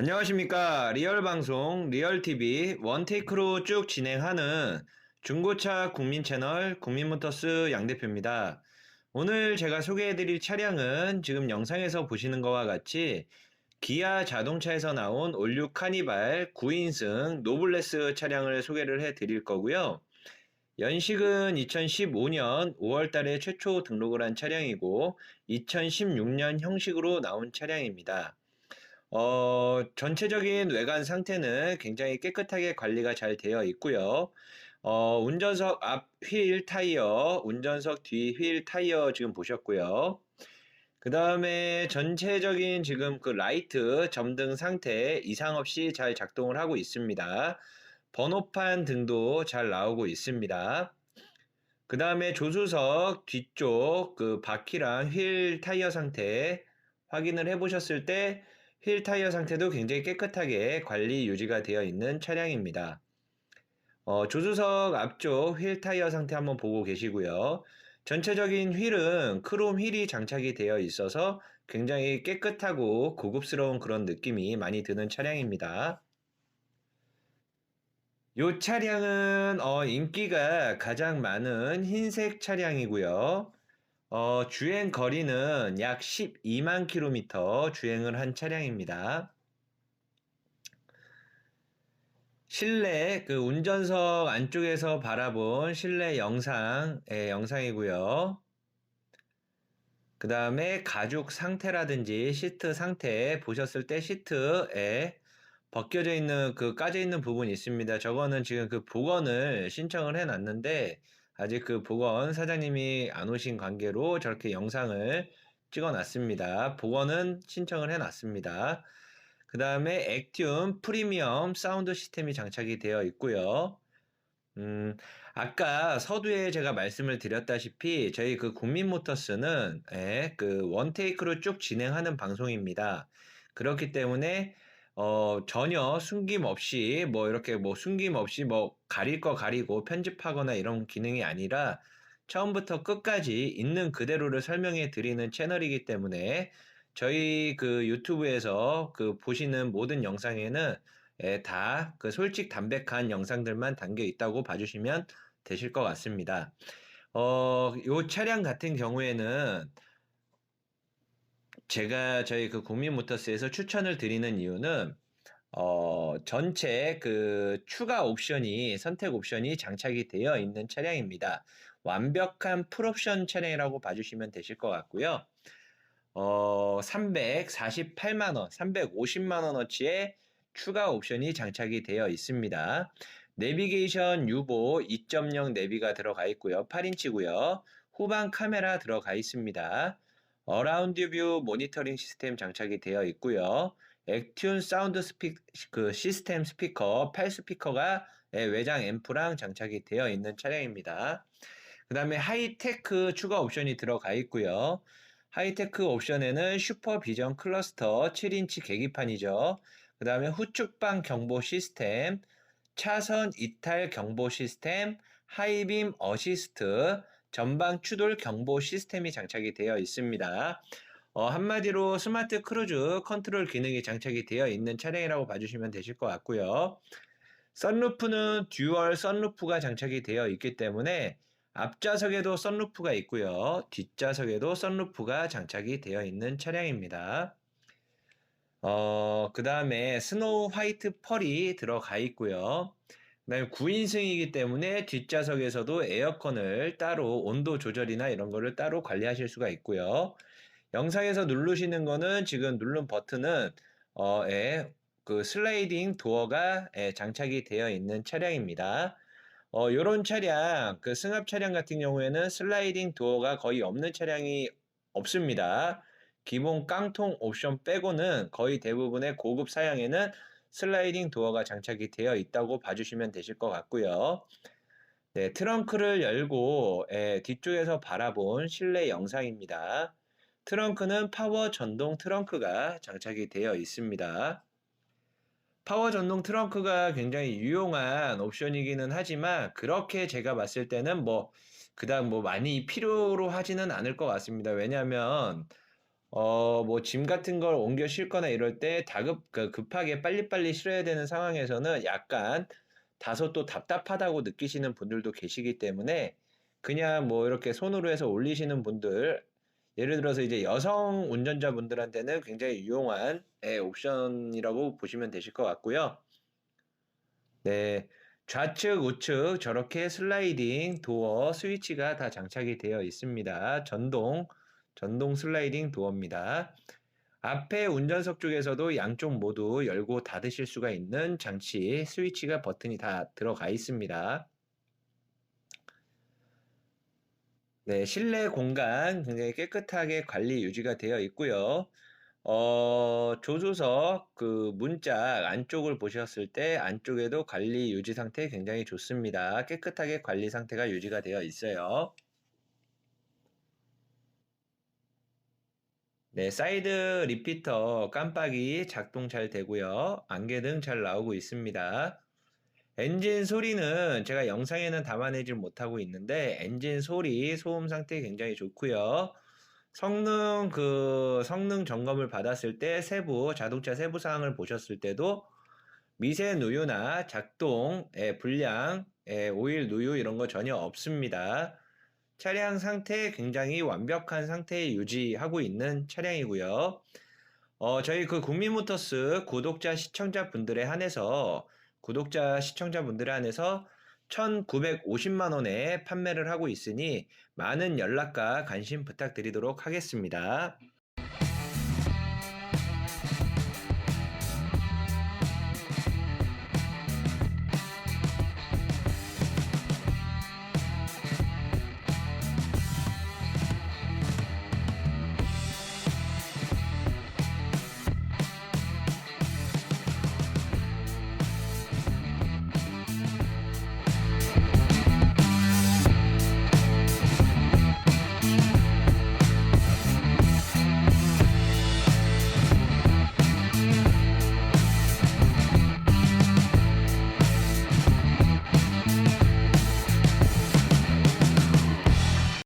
안녕하십니까. 리얼방송, 리얼TV, 원테이크로 쭉 진행하는 중고차 국민 채널 국민모터스 양대표입니다. 오늘 제가 소개해드릴 차량은 지금 영상에서 보시는 것과 같이 기아 자동차에서 나온 올류 카니발 9인승 노블레스 차량을 소개를 해드릴 거고요. 연식은 2015년 5월 달에 최초 등록을 한 차량이고 2016년 형식으로 나온 차량입니다. 어, 전체적인 외관 상태는 굉장히 깨끗하게 관리가 잘 되어 있고요. 어, 운전석 앞 휠 타이어, 운전석 뒤 휠 타이어 지금 보셨고요. 그 다음에 전체적인 지금 그 라이트 점등 상태 이상 없이 잘 작동을 하고 있습니다. 번호판 등도 잘 나오고 있습니다. 그 다음에 조수석 뒤쪽 그 바퀴랑 휠 타이어 상태 확인을 해 보셨을 때 휠 타이어 상태도 굉장히 깨끗하게 관리 유지가 되어 있는 차량입니다. 어, 조수석 앞쪽 휠 타이어 상태 한번 보고 계시고요. 전체적인 휠은 크롬 휠이 장착이 되어 있어서 굉장히 깨끗하고 고급스러운 그런 느낌이 많이 드는 차량입니다. 이 차량은 어, 인기가 가장 많은 흰색 차량이고요. 어, 주행 거리는 약 12만 킬로미터 주행을 한 차량입니다. 실내 그 운전석 안쪽에서 바라본 실내 영상, 예, 영상이고요. 그 다음에 가죽 상태라든지 시트 상태 보셨을 때 시트에 벗겨져 있는 그 까져 있는 부분이 있습니다. 저거는 지금 그 복원을 신청을 해 놨는데 아직 그 복원 사장님이 안 오신 관계로 저렇게 영상을 찍어 놨습니다. 복원은 신청을 해 놨습니다. 그 다음에 액튠 프리미엄 사운드 시스템이 장착이 되어 있고요. 음, 아까 서두에 제가 말씀을 드렸다시피 저희 그 국민모터스는 예, 그 원테이크로 쭉 진행하는 방송입니다. 그렇기 때문에 어, 전혀 숨김 없이 뭐 이렇게 뭐 숨김 없이 뭐 가릴 거 가리고 편집하거나 이런 기능이 아니라 처음부터 끝까지 있는 그대로를 설명해 드리는 채널이기 때문에 저희 그 유튜브에서 그 보시는 모든 영상에는 예, 다그 솔직 담백한 영상들만 담겨 있다고 봐주시면 되실 것 같습니다. 어, 요 차량 같은 경우에는 제가 저희 그 국민모터스에서 추천을 드리는 이유는 어, 전체 그 추가 옵션이 선택 옵션이 장착이 되어 있는 차량입니다. 완벽한 풀옵션 차량이라고 봐주시면 되실 것 같고요. 어, 348만 원, 350만 원어치의 추가 옵션이 장착이 되어 있습니다. 내비게이션 유보 2.0 내비가 들어가 있고요. 8인치고요. 후방 카메라 들어가 있습니다. 어라운드 뷰 모니터링 시스템 장착이 되어 있고요. 액튠 사운드 스피 그 시스템 스피커 8스피커가 외장 앰프랑 장착이 되어 있는 차량입니다. 그 다음에 하이테크 추가 옵션이 들어가 있고요. 하이테크 옵션에는 슈퍼 비전 클러스터 7인치 계기판이죠. 그 다음에 후측방 경보 시스템, 차선 이탈 경보 시스템, 하이빔 어시스트, 전방 추돌 경보 시스템이 장착이 되어 있습니다. 어, 한마디로 스마트 크루즈 컨트롤 기능이 장착이 되어 있는 차량이라고 봐주시면 되실 것 같고요. 썬루프는 듀얼 썬루프가 장착이 되어 있기 때문에 앞좌석에도 썬루프가 있고요. 뒷좌석에도 썬루프가 장착이 되어 있는 차량입니다. 어, 그 다음에 스노우 화이트 펄이 들어가 있고요. 그 다음에 9인승이기 때문에 뒷좌석에서도 에어컨을 따로 온도 조절이나 이런 거를 따로 관리하실 수가 있고요. 영상에서 누르시는 거는 지금 누른 버튼은 어, 에, 그 슬라이딩 도어가 에, 장착이 되어 있는 차량입니다. 어, 요런 차량, 그 승합 차량 같은 경우에는 슬라이딩 도어가 거의 없는 차량이 없습니다. 기본 깡통 옵션 빼고는 거의 대부분의 고급 사양에는 슬라이딩 도어가 장착이 되어 있다고 봐주시면 되실 것 같고요. 네, 트렁크를 열고 예, 뒤쪽에서 바라본 실내 영상입니다. 트렁크는 파워 전동 트렁크가 장착이 되어 있습니다. 파워 전동 트렁크가 굉장히 유용한 옵션이기는 하지만 그렇게 제가 봤을 때는 뭐 그닥 뭐 많이 필요로 하지는 않을 것 같습니다. 왜냐하면 어, 뭐, 짐 같은 걸 옮겨 싣거나 이럴 때 다급, 그 급하게 빨리빨리 실어야 되는 상황에서는 약간 다소 또 답답하다고 느끼시는 분들도 계시기 때문에 그냥 뭐 이렇게 손으로 해서 올리시는 분들, 예를 들어서 이제 여성 운전자분들한테는 굉장히 유용한 예, 옵션이라고 보시면 되실 것 같고요. 네. 좌측, 우측 저렇게 슬라이딩 도어 스위치가 다 장착이 되어 있습니다. 전동, 전동 슬라이딩 도어입니다. 앞에 운전석 쪽에서도 양쪽 모두 열고 닫으실 수가 있는 장치, 스위치가 버튼이 다 들어가 있습니다. 네, 실내 공간 굉장히 깨끗하게 관리 유지가 되어 있고요. 어, 조수석 그 문짝 안쪽을 보셨을 때 안쪽에도 관리 유지 상태 굉장히 좋습니다. 깨끗하게 관리 상태가 유지가 되어 있어요. 네, 사이드 리피터 깜빡이 작동 잘 되고요. 안개등 잘 나오고 있습니다. 엔진 소리는 제가 영상에는 담아내질 못하고 있는데 엔진 소리 소음 상태 굉장히 좋고요. 성능 그 성능 점검을 받았을 때 세부 자동차 세부 사항을 보셨을 때도 미세 누유나 작동, 에, 불량, 에, 오일 누유 이런 거 전혀 없습니다. 차량 상태 굉장히 완벽한 상태에 유지하고 있는 차량이고요. 어, 저희 그 국민모터스 구독자 시청자분들에 한해서 구독자 시청자분들에 한해서 1,950만 원에 판매를 하고 있으니 많은 연락과 관심 부탁드리도록 하겠습니다.